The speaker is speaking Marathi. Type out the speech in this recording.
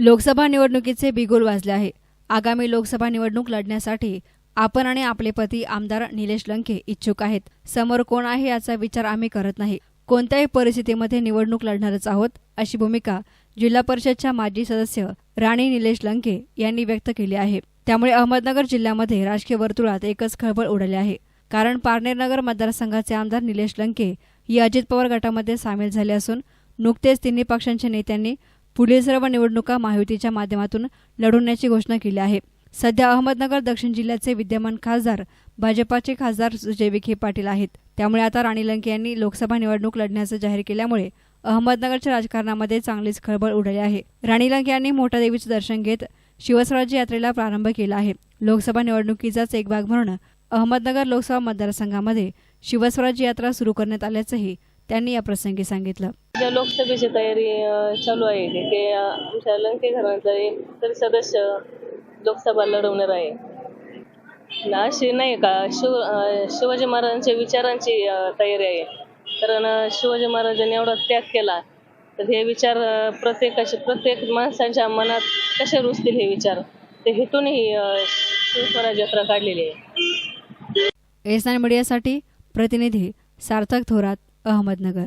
लोकसभा निवडणुकीचे बिगुल वाजले आहे. आगामी लोकसभा निवडणूक लढण्यासाठी आपण आणि आपले पती आमदार निलेश लंके इच्छुक आहेत. समोर कोण आहे याचा विचार आम्ही करत नाही. कोणत्याही परिस्थितीमध्ये निवडणूक लढणारच आहोत अशी भूमिका जिल्हा परिषदच्या माजी सदस्य राणी निलेश लंके यांनी व्यक्त केली आहे. त्यामुळे अहमदनगर जिल्ह्यामध्ये राजकीय वर्तुळात एकच खळबळ उडाली आहे. कारण पारनेरनगर मतदारसंघाचे आमदार निलेश लंके ही अजित पवार गटामध्ये सामील झाले असून नुकतेच तिन्ही पक्षांच्या नेत्यांनी पुढील सर्व निवडणुका महायुतीच्या माध्यमातून लढवण्याची घोषणा केली आहे. सध्या अहमदनगर दक्षिण जिल्ह्याचे विद्यमान खासदार भाजपाचे खासदार सुजय विखे पाटील आहेत. त्यामुळे आता राणी लंके यांनी लोकसभा निवडणूक लढण्याचं जाहीर केल्यामुळे अहमदनगरच्या राजकारणामध्ये चांगलीच खळबळ उडाली आहे. राणी लंके यांनी मोठ्या देवीचं दर्शन घेत शिवस्वराज्य यात्रेला प्रारंभ केला आहे. लोकसभा निवडणुकीचाच एक भाग म्हणून अहमदनगर लोकसभा मतदारसंघामध्ये शिवस्वराज्य यात्रा सुरू करण्यात आल्याचंही त्यांनी या प्रसंगी सांगितलं. ज्या लोकसभेची तयारी चालू आहे ते ते आमच्या लंके घरांचा एक तरी सदस्य लोकसभा लढवणार आहे. अशी नाही का शिव शिवाजी महाराजांच्या विचारांची तयारी आहे. कारण शिवाजी महाराजांनी एवढा त्याग केला तर हे विचार प्रत्येकाचे प्रत्येक माणसाच्या मनात कसे रुजतील हे विचार? ते हेतूनही शिवस्वराज यात्रा काढलेली आहे. एस नाईन मीडियासाठी प्रतिनिधी सार्थक थोरात अहमदनगर.